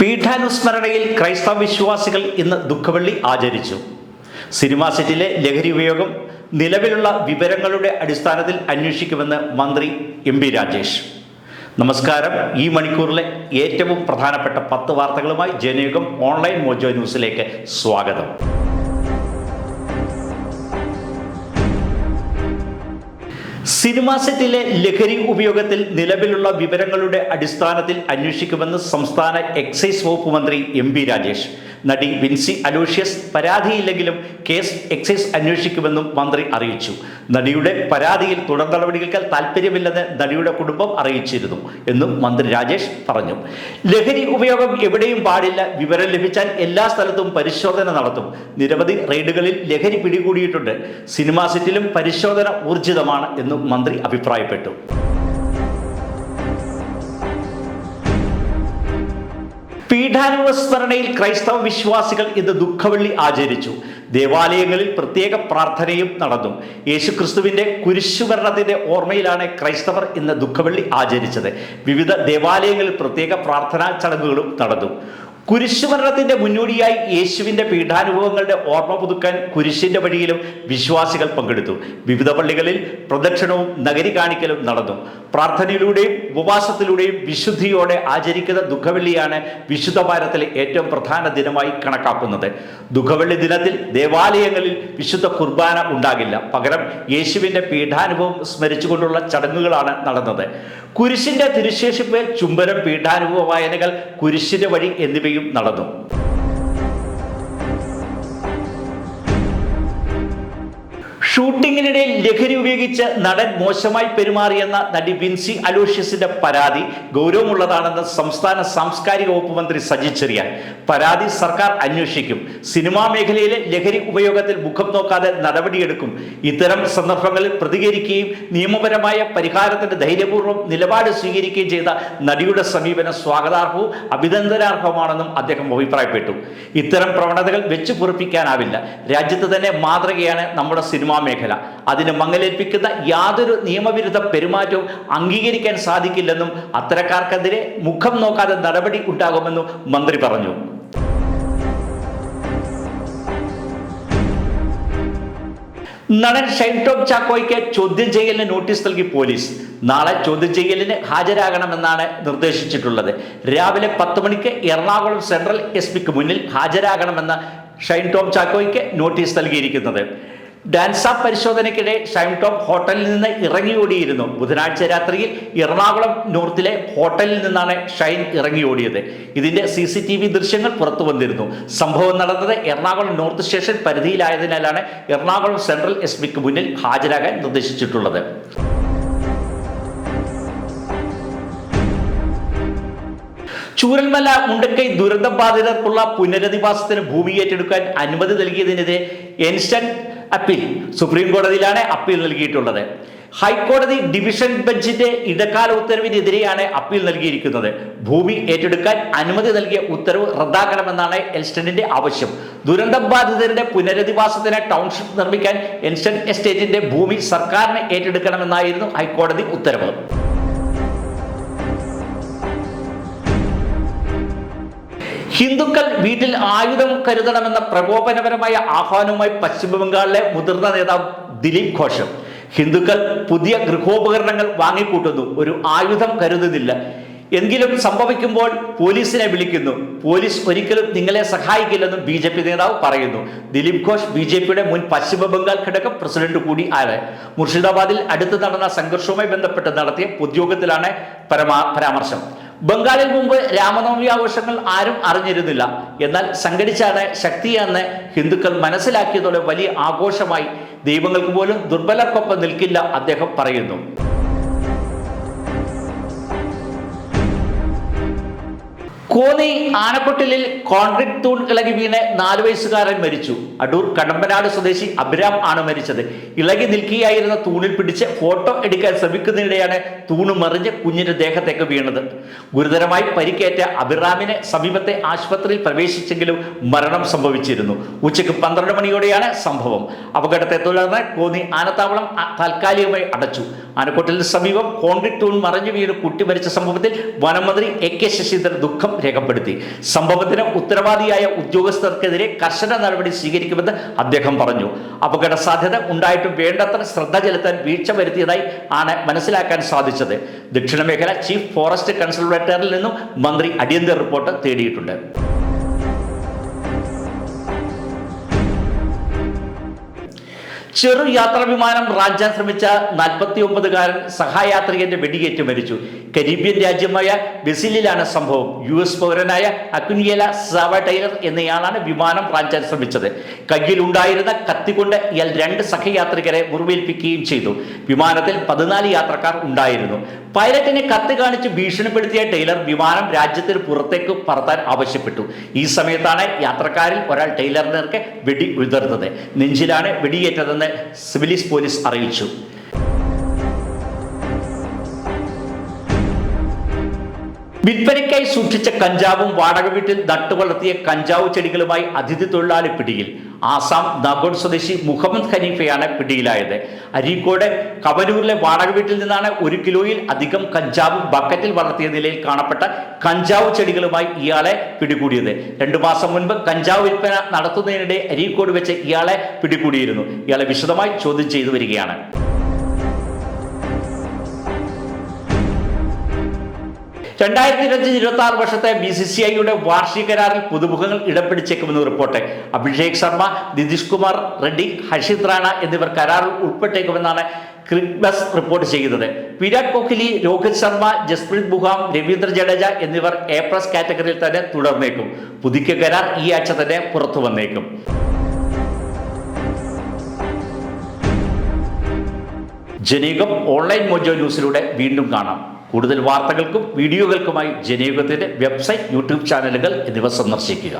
പീഠാനുസ്മരണയിൽ ക്രൈസ്തവ വിശ്വാസികൾ ഇന്ന് ദുഃഖവെള്ളി ആചരിച്ചു. സിനിമാ സെറ്റിലെ ലഹരി ഉപയോഗം നിലവിലുള്ള വിവരങ്ങളുടെ അടിസ്ഥാനത്തിൽ അന്വേഷിക്കുമെന്ന് മന്ത്രി എം പി രാജേഷ്. നമസ്കാരം. ഈ മണിക്കൂറിലെ ഏറ്റവും പ്രധാനപ്പെട്ട പത്ത് വാർത്തകളുമായി ജനയുഗം ഓൺലൈൻ മോജോ ന്യൂസിലേക്ക് സ്വാഗതം. സിനിമാ സെറ്റിലെ ലഹരി ഉപയോഗത്തിൽ നിലവിലുള്ള വിവരങ്ങളുടെ അടിസ്ഥാനത്തിൽ അന്വേഷിക്കുമെന്ന് സംസ്ഥാന എക്സൈസ് വകുപ്പ് മന്ത്രി എം രാജേഷ്. നടി വിൻസി അലോഷ്യസ് പരാതിയില്ലെങ്കിലും കേസ് എക്സൈസ് അന്വേഷിക്കുമെന്നും മന്ത്രി അറിയിച്ചു. നടിയുടെ പരാതിയിൽ തുടർ നടപടികൾക്ക് താല്പര്യമില്ലെന്ന് നടിയുടെ കുടുംബം അറിയിച്ചിരുന്നു എന്നും മന്ത്രി രാജേഷ് പറഞ്ഞു. ലഹരി ഉപയോഗം എവിടെയും പാടില്ല. വിവരം ലഭിച്ചാൽ എല്ലാ സ്ഥലത്തും പരിശോധന നടത്തും. നിരവധി റെയ്ഡുകളിൽ ലഹരി പിടികൂടിയിട്ടുണ്ട്. സിനിമാ സെറ്റിലും പരിശോധന ഊർജിതമാണ് എന്നും മന്ത്രി അഭിപ്രായപ്പെട്ടു. പീഠാനുസ്മരണയിൽ ക്രൈസ്തവ വിശ്വാസികൾ ഇന്ന് ദുഃഖവെള്ളി ആചരിച്ചു. ദേവാലയങ്ങളിൽ പ്രത്യേക പ്രാർത്ഥനയും നടന്നു. യേശുക്രിസ്തുവിന്റെ കുരിശുമരണത്തിന്റെ ഓർമ്മയിലാണ് ക്രൈസ്തവർ ഇന്ന് ദുഃഖവെള്ളി ആചരിച്ചത്. വിവിധ ദേവാലയങ്ങളിൽ പ്രത്യേക പ്രാർത്ഥനാ ചടങ്ങുകളും നടന്നു. കുരിശുമരണത്തിന്റെ മുന്നോടിയായി യേശുവിന്റെ പീഠാനുഭവങ്ങളുടെ ഓർമ്മ പുതുക്കാൻ കുരിശിന്റെ വഴിയിലും വിശ്വാസികൾ പങ്കെടുത്തു. വിവിധ പള്ളികളിൽ പ്രദക്ഷിണവും നഗരി കാണിക്കലും നടന്നു. പ്രാർത്ഥനയിലൂടെയും ഉപവാസത്തിലൂടെയും വിശുദ്ധിയോടെ ആചരിക്കുന്ന ദുഃഖവെള്ളിയാണ് വിശുദ്ധ വാരത്തിലെ ഏറ്റവും പ്രധാന ദിനമായി കണക്കാക്കുന്നത്. ദുഃഖവെള്ളി ദിനത്തിൽ ദേവാലയങ്ങളിൽ വിശുദ്ധ കുർബാന ഉണ്ടാകില്ല. പകരം യേശുവിന്റെ പീഠാനുഭവം സ്മരിച്ചുകൊണ്ടുള്ള ചടങ്ങുകളാണ് നടന്നത്. കുരിശിന്റെ തിരുശേഷിപ്പ് ചുംബനം പീഠാനുഭവ വായനകൾ കുരിശിന്റെ വഴി എന്നിവയും നടന്നു. ഷൂട്ടിങ്ങിനിടയിൽ ലഹരി ഉപയോഗിച്ച് നടൻ മോശമായി പെരുമാറിയെന്ന നടി വിൻസി അലോഷ്യസിന്റെ പരാതി ഗൗരവമുള്ളതാണെന്ന് സംസ്ഥാന സാംസ്കാരിക വകുപ്പ് മന്ത്രി സജി ചെറിയാൻ. പരാതി സർക്കാർ അന്വേഷിക്കും. സിനിമാ മേഖലയിലെ ലഹരി ഉപയോഗത്തിൽ മുഖം നോക്കാതെ നടപടിയെടുക്കും. ഇത്തരം സന്ദർഭങ്ങളിൽ പ്രതികരിക്കുകയും നിയമപരമായ പരിഹാരത്തിന്റെ ധൈര്യപൂർവം നിലപാട് സ്വീകരിക്കുകയും ചെയ്ത നടിയുടെ സമീപനം സ്വാഗതാർഹവും അഭിനന്ദനാർഹവുമാണെന്നും അദ്ദേഹം അഭിപ്രായപ്പെട്ടു. ഇത്തരം പ്രവണതകൾ വെച്ചു പൊറിപ്പിക്കാനാവില്ല. രാജ്യത്ത് തന്നെ മാതൃകയാണ് നമ്മുടെ സിനിമാ മേഖല. അതിന് മങ്ങലേൽപ്പിക്കുന്ന യാതൊരു നിയമവിരുദ്ധ പെരുമാറ്റവും അംഗീകരിക്കാൻ സാധിക്കില്ലെന്നും അത്തരക്കാർക്കെതിരെ മുഖം നോക്കാതെ നടപടി ഉണ്ടാകുമെന്നും മന്ത്രി പറഞ്ഞു. നടൻ ഷൈൻ ടോം ചാക്കോയ്ക്ക് ചോദ്യം ചെയ്യലിന് നോട്ടീസ് നൽകി പോലീസ്. നാളെ ചോദ്യം ചെയ്യലിന് ഹാജരാകണമെന്നാണ് നിർദ്ദേശിച്ചിട്ടുള്ളത്. രാവിലെ പത്ത് മണിക്ക് എറണാകുളം സെൻട്രൽ എസ് പിക്ക് മുന്നിൽ ഹാജരാകണമെന്ന് ഷൈൻ ടോം ചാക്കോയ്ക്ക് നോട്ടീസ് നൽകിയിരിക്കുന്നത്. ഡാൻസ പരിശോധനയ്ക്കിടെ ഷൈം ടോം ഹോട്ടലിൽ നിന്ന് ഇറങ്ങിയോടിയിരുന്നു. ബുധനാഴ്ച രാത്രിയിൽ എറണാകുളം നോർത്തിലെ ഹോട്ടലിൽ നിന്നാണ് ഷൈൻ ഇറങ്ങിയോടിയത്. ഇതിന്റെ സി സി ടി വി ദൃശ്യങ്ങൾ പുറത്തു വന്നിരുന്നു. സംഭവം നടന്നത് എറണാകുളം നോർത്ത് സ്റ്റേഷൻ പരിധിയിലായതിനാലാണ് എറണാകുളം സെൻട്രൽ എസ് പിക്ക് മുന്നിൽ ഹാജരാകാൻ നിർദ്ദേശിച്ചിട്ടുള്ളത്. ചൂരൽമല മുണ്ടക്കൈ ദുരന്ത ബാധിതർക്കുള്ള പുനരധിവാസത്തിന് ഭൂമി ഏറ്റെടുക്കാൻ അനുമതി നൽകിയതിനെതിരെ ഇൻസ്റ്റന്റ് അപ്പീൽ സുപ്രീം കോടതിയിലാണ് അപ്പീൽ നൽകിയിട്ടുള്ളത്. ഹൈക്കോടതി ഡിവിഷൻ ബെഞ്ചിന്റെ ഇടക്കാല ഉത്തരവിനെതിരെയാണ് അപ്പീൽ നൽകിയിരിക്കുന്നത്. ഭൂമി ഏറ്റെടുക്കാൻ അനുമതി നൽകിയ ഉത്തരവ് റദ്ദാക്കണമെന്നാണ് എൽസ്റ്റണിന്റെ ആവശ്യം. ദുരന്ത ബാധിതരുടെ പുനരധിവാസത്തിന് ടൗൺഷിപ്പ് നിർമ്മിക്കാൻ എൻസ്റ്റൺ എസ്റ്റേറ്റിന്റെ ഭൂമി സർക്കാരിന് ഏറ്റെടുക്കണമെന്നായിരുന്നു ഹൈക്കോടതി ഉത്തരവ്. ഹിന്ദുക്കൾ വീട്ടിൽ ആയുധം കരുതണമെന്ന പ്രകോപനപരമായ ആഹ്വാനവുമായി പശ്ചിമബംഗാളിലെ മുതിർന്ന നേതാവ് ദിലീപ് ഘോഷം. ഹിന്ദുക്കൾ പുതിയ ഗൃഹോപകരണങ്ങൾ വാങ്ങിക്കൂട്ടുന്നു. ഒരു ആയുധം കരുതുന്നില്ല. എങ്കിലും സംഭവിക്കുമ്പോൾ പോലീസിനെ വിളിക്കുന്നു. പോലീസ് ഒരിക്കലും നിങ്ങളെ സഹായിക്കില്ലെന്നും ബി ജെ പി നേതാവ് പറയുന്നു. ദിലീപ് ഘോഷ് ബി ജെ പിയുടെ മുൻ പശ്ചിമ ബംഗാൾ ഘടകം പ്രസിഡന്റ് കൂടി ആണ് മുർഷിദാബാദിൽ അടുത്ത് നടന്ന സംഘർഷവുമായി ബന്ധപ്പെട്ട് നടത്തിയ പൊതുയോഗത്തിലാണ് പരമാ പരാമർശം. ബംഗാളിൽ മുമ്പ് രാമനവമി ആഘോഷങ്ങൾ ആരും അറിഞ്ഞിരുന്നില്ല. എന്നാൽ സംഘടിച്ചാണ് ശക്തിയെന്ന് ഹിന്ദുക്കൾ മനസ്സിലാക്കിയതോടെ വലിയ ആഘോഷമായി ദൈവങ്ങൾക്ക് പോലും ദുർബലർക്കൊപ്പം നിൽക്കില്ല അദ്ദേഹം പറയുന്നു. കോന്നി ആനക്കൊട്ടിലിൽ കോൺക്രീറ്റ് തൂൺ ഇളകി വീണ് നാലു വയസ്സുകാരൻ മരിച്ചു. അടൂർ കടമ്പനാട് സ്വദേശി അഭിരാം ആണ് മരിച്ചത്. ഇളകി നിൽക്കുകയായിരുന്ന തൂണിൽ പിടിച്ച് ഫോട്ടോ എടുക്കാൻ ശ്രമിക്കുന്നതിനിടെയാണ് തൂണ് മറിഞ്ഞ് കുഞ്ഞിന്റെ ദേഹത്തേക്ക് വീണത്. ഗുരുതരമായി പരിക്കേറ്റ അഭിറാമിനെ സമീപത്തെ ആശുപത്രിയിൽ പ്രവേശിച്ചെങ്കിലും മരണം സംഭവിച്ചിരുന്നു. ഉച്ചയ്ക്ക് പന്ത്രണ്ട് മണിയോടെയാണ് സംഭവം. അപകടത്തെ തുടർന്ന് കോന്നി ആനത്താവളം താൽക്കാലികമായി അടച്ചു. ആനക്കോട്ടിലിന് സമീപം കോൺക്രീറ്റ് തൂൺ മറിഞ്ഞു വീണ് കുട്ടി മരിച്ച സംഭവത്തിൽ വനമന്ത്രി എ കെ ശശീന്ദ്രൻ ദുഃഖം രേഖപ്പെടുത്തി. സംഭവത്തിന് ഉത്തരവാദിയായ ഉദ്യോഗസ്ഥർക്കെതിരെ കർശന നടപടി സ്വീകരിക്കുമെന്ന് അദ്ദേഹം പറഞ്ഞു. അപകട സാധ്യത ഉണ്ടായിട്ടും വേണ്ടത്ര ശ്രദ്ധ ചെലുത്താൻ വീഴ്ച വരുത്തിയതായി ആണ് മനസ്സിലാക്കാൻ സാധിച്ചത്. ദക്ഷിണ മേഖല ചീഫ് ഫോറസ്റ്റ് കൺസൾട്ടേറ്ററിൽ നിന്നും മന്ത്രി അടിയന്തര റിപ്പോർട്ട് തേടിയിട്ടുണ്ട്. ചെറു യാത്രാ വിമാനം റാഞ്ചാൻ ശ്രമിച്ച നാൽപ്പത്തി ഒമ്പതുകാരൻ സഹായാത്രികന്റെ വെടിയേറ്റ് മരിച്ചു. കരീബിയൻ രാജ്യമായ ബ്രസീലിലാണ് സംഭവം. യു എസ് പൗരനായ അക്കുനിയല സാവ ടൈലർ എന്നയാളാണ് വിമാനം റാഞ്ചാൻ ശ്രമിച്ചത്. കയ്യിലുണ്ടായിരുന്ന കത്തികൊണ്ട് ഇയാൾ രണ്ട് സഹയാത്രികരെ മുറിവേൽപ്പിക്കുകയും ചെയ്തു. വിമാനത്തിൽ പതിനാല് യാത്രക്കാർ ഉണ്ടായിരുന്നു. പൈലറ്റിനെ കത്ത് കാണിച്ച് ഭീഷണിപ്പെടുത്തിയ ടൈലർ വിമാനം രാജ്യത്തിന് പുറത്തേക്ക് പറത്താൻ ആവശ്യപ്പെട്ടു. ഈ സമയത്താണ് യാത്രക്കാരിൽ ഒരാൾ ടൈലറിനെ വെടി ഉതിർന്നത്. നെഞ്ചിലാണ് വെടിയേറ്റതെന്ന് സിവിലിസ് പോലീസ് അറിയിച്ചു. വിൽപ്പനയ്ക്കായി സൂക്ഷിച്ച കഞ്ചാവും വാടക വീട്ടിൽ നട്ടുവളർത്തിയ കഞ്ചാവ് ചെടികളുമായി അതിഥി തൊഴിലാളി പിടിയിൽ. ആസാം നഗോഡ് സ്വദേശി മുഹമ്മദ് ഖനീഫയാണ് പിടിയിലായത്. അരീക്കോട് കവനൂരിലെ വാടക വീട്ടിൽ നിന്നാണ് ഒരു കിലോയിൽ അധികം കഞ്ചാവ് ബക്കറ്റിൽ വളർത്തിയ നിലയിൽ കാണപ്പെട്ട കഞ്ചാവ് ചെടികളുമായി ഇയാളെ പിടികൂടിയത്. രണ്ടു മാസം മുൻപ് കഞ്ചാവ് വിൽപ്പന നടത്തുന്നതിനിടെ അരീക്കോട് വെച്ച് ഇയാളെ പിടികൂടിയിരുന്നു. ഇയാളെ വിശദമായി ചോദ്യം ചെയ്തു വരികയാണ്. രണ്ടായിരത്തി ഇരുപത്തി ഇരുപത്തി ആറ് വർഷത്തെ ബി സി സി ഐയുടെ വാർഷിക കരാറിൽ പുതുമുഖങ്ങൾ ഇടം പിടിച്ചേക്കുമെന്ന് റിപ്പോർട്ട്. അഭിഷേക് ശർമ്മ നിതീഷ് കുമാർ റെഡ്ഡി ഹർഷിത് റാണ എന്നിവർ കരാറിൽ ഉൾപ്പെട്ടേക്കുമെന്നാണ് ക്രിക്ബസ് റിപ്പോർട്ട് ചെയ്യുന്നത്. വിരാട് കോഹ്ലി രോഹിത് ശർമ്മ ജസ്പ്രീത് ബുഹാം രവീന്ദ്ര ജഡേജ എന്നിവർ എ പ്ലസ് കാറ്റഗറിയിൽ തന്നെ തുടർന്നേക്കും. പുതുക്കിയ കരാർ ഈ ആഴ്ച തന്നെ പുറത്തു വന്നേക്കും. ജനീകം ഓൺലൈൻ മൊജോ ന്യൂസിലൂടെ വീണ്ടും കാണാം. കൂടുതൽ വാർത്തകൾക്കും വീഡിയോകൾക്കുമായി ജനയുഗത്തിന്റെ വെബ്സൈറ്റ് യൂട്യൂബ് ചാനലുകൾ എന്നിവ സന്ദർശിക്കുക.